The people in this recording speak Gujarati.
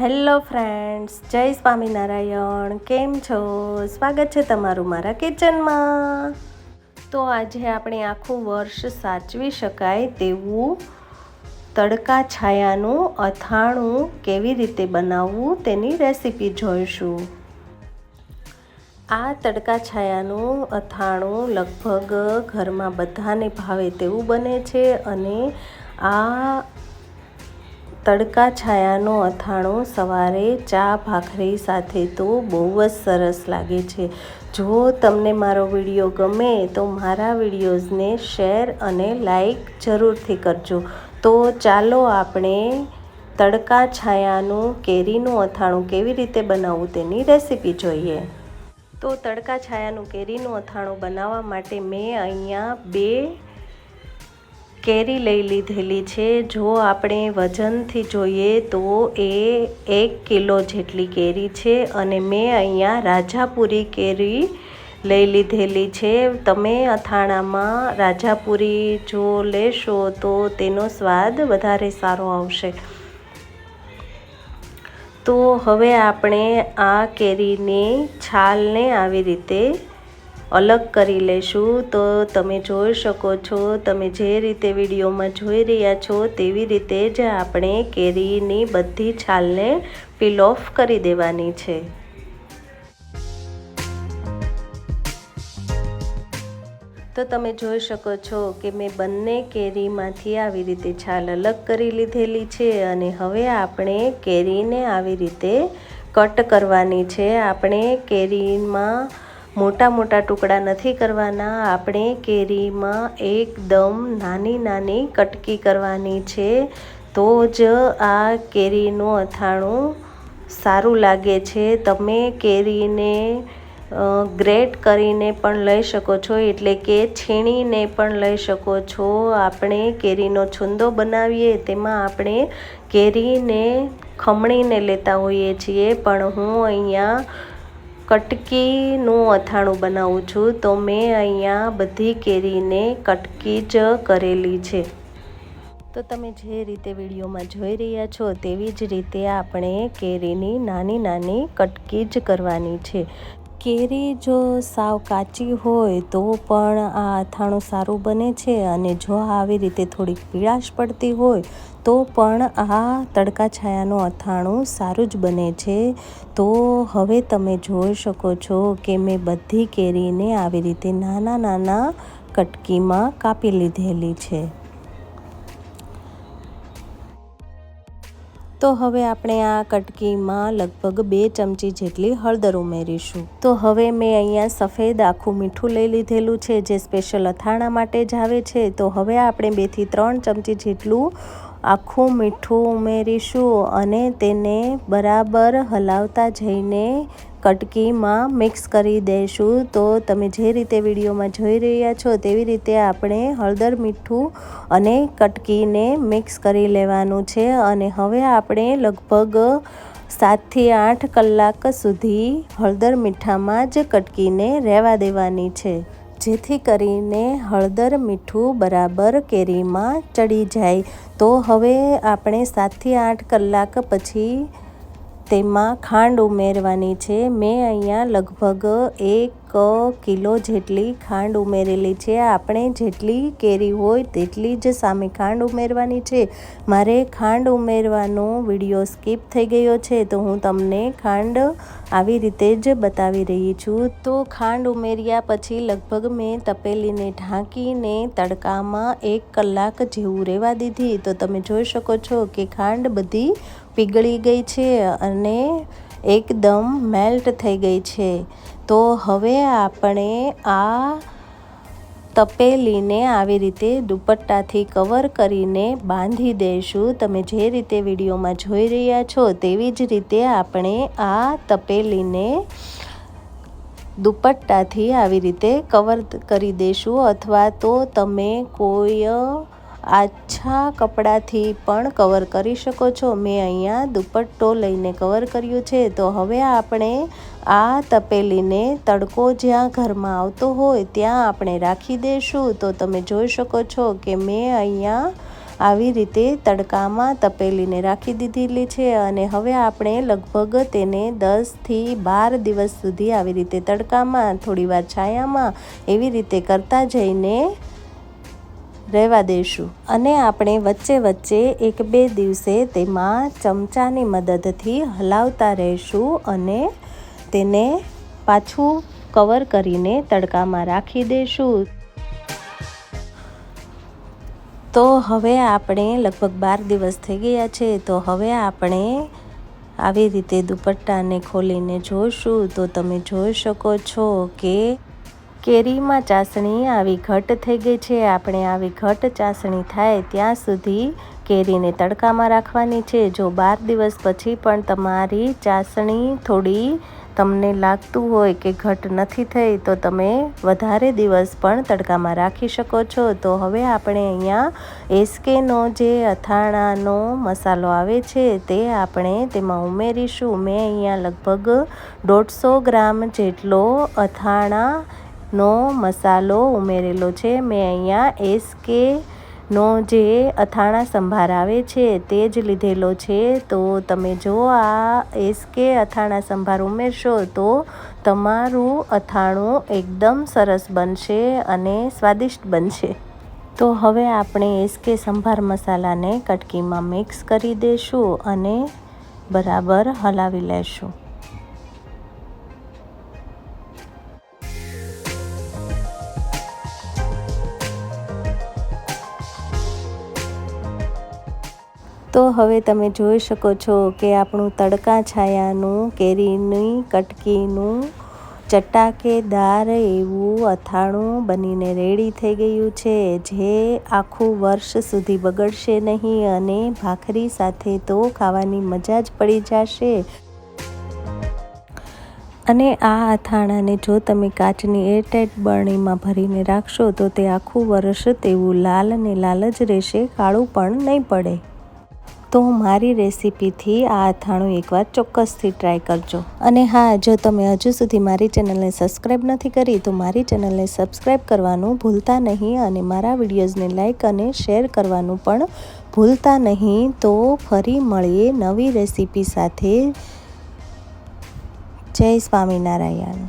હેલો ફ્રેન્ડ્સ, જય સ્વામિનારાયણ. કેમ છો? સ્વાગત છે તમારું મારા કિચનમાં. તો આજે આપણે આખું વર્ષ સાચવી શકાય તેવું તડકા છાયાનું અથાણું કેવી રીતે બનાવવું તેની રેસીપી જોઈશું. આ તડકા છાયાનું અથાણું લગભગ ઘરમાં બધાને ભાવે તેવું બને છે અને આ તડકા છાયાનો અથાણું સવારે ચા ભાખરી સાથે તો બહુ જ સરસ લાગે છે. જો તમને મારો વીડિયો ગમે તો મારા વિડીયોઝને શેર અને લાઈક જરૂરથી કરજો. તો ચાલો આપણે તડકા છાયાનું, કેરીનું અથાણું કેવી રીતે બનાવવું તેની રેસીપી જોઈએ. તો તડકા છાયાનું, કેરીનું અથાણું બનાવવા માટે મેં અહીંયા બે કેરી લઈ લીધેલી છે. જો આપણે વજનથી જોઈએ તો એ એક કિલો જેટલી કેરી છે અને મેં અહીંયા રાજાપુરી કેરી લઈ લીધેલી છે. તમે અથાણામાં રાજાપુરી જો લેશો તો તેનો સ્વાદ વધારે સારો આવશે. તો હવે આપણે આ કેરીની છાલને આવી રીતે અલગ કરી લેશું. તો તમે જોઈ શકો છો, તમે જે રીતે વિડીયોમાં જોઈ રહ્યા છો, તેવી રીતે જ આપણે કેરીની બધી છાલને પીલ ઓફ કરી દેવાની છે. તો તમે જોઈ શકો છો કે મેં બંને કેરીમાંથી આવી રીતે છાલ અલગ કરી લીધેલી છે અને હવે આપણે કેરીને આવી રીતે કટ કરવાની છે. આપણે કેરીમાં મોટા મોટા ટુકડા નથી કરવાના. આપણે કેરીમાં એકદમ નાની નાની કટકી કરવાની છે. તો જ આ કેરીનું અથાણું સારું લાગે છે. તમે કેરીને ગ્રેટ કરીને પણ લઈ શકો છો, એટલે કે છીણીને પણ લઈ શકો છો. આપણે કેરીનો છુંદો બનાવીએ, તેમાં આપણે કેરીને ખમણીને લેતા હોઈએ છીએ. પણ હું અહીંયા કટકીનું અથાણું બનાવું છું, તો મેં અહીંયા બધી કેરીને કટકી જ કરેલી છે. તો તમે જે રીતે વિડીયોમાં જોઈ રહ્યા છો, તેવી જ રીતે આપણે કેરીની નાની નાની કટકી જ કરવાની છે. કેરી જો સાવ કાચી હોય તો પણ આ અથાણું સારું બને છે અને જો આવી રીતે થોડીક પીળાશ પડતી હોય તો પણ આ તડકા છાયાનું અથાણું સારું જ બને છે. તો હવે તમે જોઈ શકો છો કે મેં બધી કેરીને આવી રીતે નાના નાના કટકીમાં કાપી લીધેલી છે. તો હવે આપણે આ કટકીમાં લગભગ બે ચમચી જેટલી હળદર ઉમેરીશું. તો હવે મેં અહીંયા સફેદ આખું મીઠું લઈ લીધેલું છે, જે સ્પેશિયલ અથાણા માટે જ આવે છે. તો હવે આપણે બેથી ત્રણ ચમચી જેટલું આખું મીઠું ઉમેરીશું અને તેને બરાબર હલાવતા જઈને કટકીમાં મિક્સ કરી દઈશું. તો તમે જે રીતે વિડીયોમાં જોઈ રહ્યા છો તેવી રીતે આપણે હળદર મીઠું અને કટકીને મિક્સ કરી લેવાનું છે. અને હવે આપણે લગભગ સાતથી આઠ કલાક સુધી હળદર મીઠામાં જ કટકીને રહેવા દેવાની છે. જેથી કરીને હળદર મીઠું બરાબર કેરીમાં ચડી જાય. તો હવે આપણે સાતથી આઠ કલાક પછી તેમાં ખાંડ ઉમેરવાની છે. મેં અહીંયા લગભગ એક કિલો જેટલી ખાંડ ઉમેરેલી છે. આપણે જેટલી કેરી હોય તેટલી જ સામે ખાંડ ઉમેરવાની છે. મારે ખાંડ ઉમેરવાનો વીડિયો સ્કીપ થઈ ગયો છે, તો હું તમને ખાંડ આવી રીતે જ બતાવી રહી છું. તો ખાંડ ઉમેર્યા પછી લગભગ મેં તપેલીને ઢાંકીને તડકામાં એક કલાક જેવું રહેવા દીધી. તો તમે જોઈ શકો છો કે ખાંડ બધી પીગળી ગઈ છે અને એકદમ મેલ્ટ થઈ ગઈ છે. તો હવે આપણે આ તપેલીને આવી રીતે દુપટ્ટાથી કવર કરીને બાંધી દઈશું. તમે જે રીતે વિડીયોમાં જોઈ રહ્યા છો તેવી જ રીતે આપણે આ તપેલીને દુપટ્ટાથી આવી રીતે કવર કરી દઈશું. અથવા તો તમે કોઈ આછા કપડાથી પણ કવર કરી શકો છો. મેં અહીંયા દુપટ્ટો લઈને કવર કર્યું છે. તો હવે આપણે આ તપેલીને તડકો જ્યાં ઘરમાં આવતો હોય ત્યાં આપણે રાખી દઈશું તો તમે જોઈ શકો છો કે મેં અહીંયા આવી રીતે તડકામાં તપેલીને રાખી દીધેલી છે અને હવે આપણે લગભગ તેને દસથી બાર દિવસ સુધી આવી રીતે તડકામાં, થોડીવાર છાયામાં એવી રીતે કરતા જઈને રહેવા દઈશું. અને આપણે વચ્ચે વચ્ચે એક બે દિવસે તેમાં ચમચાની મદદથી હલાવતા રહીશું અને તેને પાછું કવર કરીને તડકામાં રાખી દઈશું. તો હવે આપણે લગભગ બાર દિવસ થઈ ગયા છે, તો હવે આપણે આવી રીતે દુપટ્ટાને ખોલીને જોઈશું. તો તમે જોઈ શકો છો કે કેરીમાં ચાસણી આવી ઘટ થઈ ગઈ છે. આપણે આવી ઘટ ચાસણી થાય ત્યાં સુધી કેરીને તડકામાં રાખવાની છે. જો બાર દિવસ પછી પણ તમારી ચાસણી થોડી તમને લાગતું હોય કે ઘટ નથી થઈ, તો તમે વધારે દિવસ પણ તડકામાં રાખી શકો છો. તો હવે આપણે અહીંયા એસકેનો જે અથાણાનો મસાલો આવે છે, તે આપણે તેમાં ઉમેરીશું. મેં અહીંયા લગભગ દોઢસો ગ્રામ જેટલો અથાણાનો મસાલો ઉમેરેલો છે. મેં અહીંયા એસકે નો જે અથાણા સંભાર આવે છે તે જ લીધેલો છે. તો તમે જો આ એસકે અથાણા સંભાર ઉમેરશો તો તમારું અથાણું એકદમ સરસ બનશે અને સ્વાદિષ્ટ બનશે. તો હવે આપણે એસકે સંભાર મસાલાને કટકીમાં મિક્સ કરી દઈશું અને બરાબર હલાવી લેશું. તો હવે તમે જોઈ શકો છો કે આપણું તડકા છાયાનું, કેરીની કટકીનું ચટાકેદાર એવું અથાણું બનીને રેડી થઈ ગયું છે, જે આખું વર્ષ સુધી બગડશે નહીં અને ભાખરી સાથે તો ખાવાની મજા જ પડી જશે. અને આ અથાણાને જો તમે કાચની એરટાઈટ બરણીમાં ભરીને રાખશો તો તે આખું વર્ષ તેવું લાલ અને લાલ જ રહેશે, કાળું પણ નહીં પડે. તો મારી રેસીપીથી આ અથાણું એકવાર ચોક્કસથી ટ્રાય કરજો. અને હા, જો તમે હજુ સુધી મારી ચેનલને સબસ્ક્રાઈબ નથી કરી, તો મારી ચેનલને સબસ્ક્રાઈબ કરવાનું ભૂલતા નહીં અને મારા વિડીયોઝને લાઇક અને શેર કરવાનું પણ ભૂલતા નહીં. તો ફરી મળીએ નવી રેસીપી સાથે. જય સ્વામિનારાયણ.